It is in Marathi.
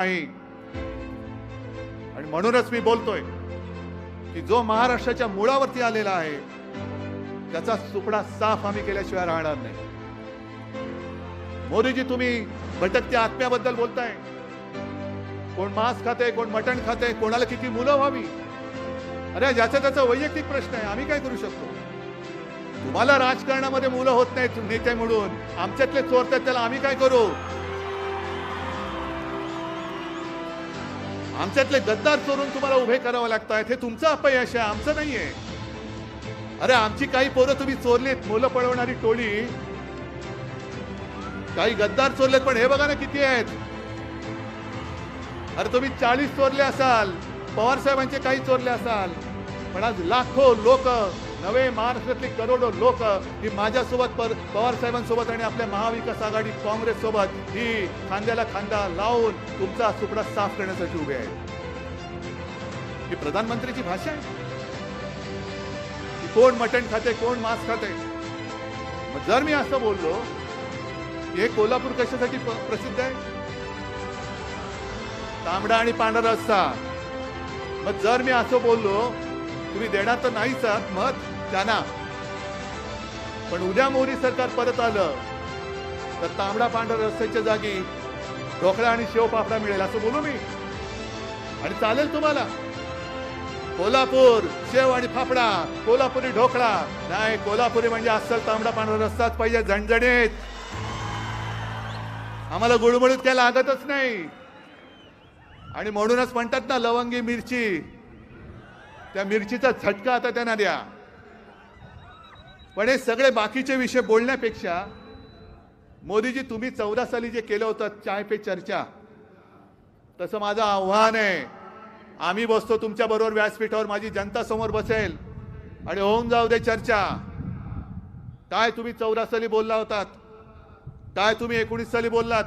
नाही. आणि म्हणूनच मी बोलतोय की जो महाराष्ट्राच्या मुळावरती आलेला आहे त्याचा सुपडा साफ आम्ही केल्याशिवाय राहणार नाही. मोदीजी तुम्ही भटकत्या आत्म्याबद्दल बोलताय. कोण मांस खाते कोण मटण खाते कोणाला किती मुलं व्हावी? अरे ज्याचा त्याचा वैयक्तिक प्रश्न आहे. आम्ही काय करू शकतो? तुम्हाला राजकारणामध्ये मुलं होत नाहीत नेते म्हणून. आमच्यातले चोरतात त्याला आम्ही काय करू? आमच्यातले गद्दार चोरून तुम्हाला उभे करावं लागतात हे तुमचं अपयश आहे आमचं नाहीये अरे आमची काही पोरं तुम्ही चोरलीत मुलं पळवणारी टोळी. काही गद्दार चोरलेत पण हे बघा ना किती आहेत. अरे तुम्ही चाळीस चोरले असाल पवार साहेबांचे काही चोरले असाल पण आज लाखो लोक नवे महाराष्ट्रातले करोडो लोक ही माझ्यासोबत पर पवार साहेबांसोबत आणि आपल्या महाविकास आघाडी काँग्रेससोबत ही खांद्याला खांदा लावून तुमचा सुपडा साफ करण्यासाठी उभे आहेत. ही प्रधानमंत्रीची भाषा आहे. कोण मटण खाते कोण मांस खाते? मग जर मी असं बोललो हे कोल्हापूर कशासाठी प्रसिद्ध आहे? तांबडा आणि पांढरा रस्सा. मग जर मी असं बोललो तुम्ही देणार तर नाहीच आहात मत त्यांना पण उद्या मोरी सरकार परत आलं तर तांबडा पांढरा रस्त्याच्या जागी ढोकळा आणि शेव पापडा मिळेल असं बोलू मी. आणि चालेल तुम्हाला. कोल्हापूर शेव आणि फाफडा कोल्हापुरी ढोकळा. नाही कोल्हापुरी म्हणजे अस्सल तांबडा पांढरा रस्ताच पाहिजे झणझणीत. आम्हाला गुळमुळीत काय लागतच नाही. आणि म्हणूनच म्हणतात ना लवंगी मिरची त्या मिरचीचा झटका आता त्यांना द्या. पण हे सगळे बाकीचे विषय बोलण्यापेक्षा मोदीजी तुम्ही चौदा साली जे केलं होतं चाय पे चर्चा तसं माझं आव्हान आहे. आम्ही बसतो तुमच्या बरोबर व्यासपीठावर माझी जनता समोर बसेल. आणि होऊन जाऊ दे चर्चा. काय तुम्ही चौदा साली बोलला होतात? काय तुम्ही एकोणीस साली बोललात?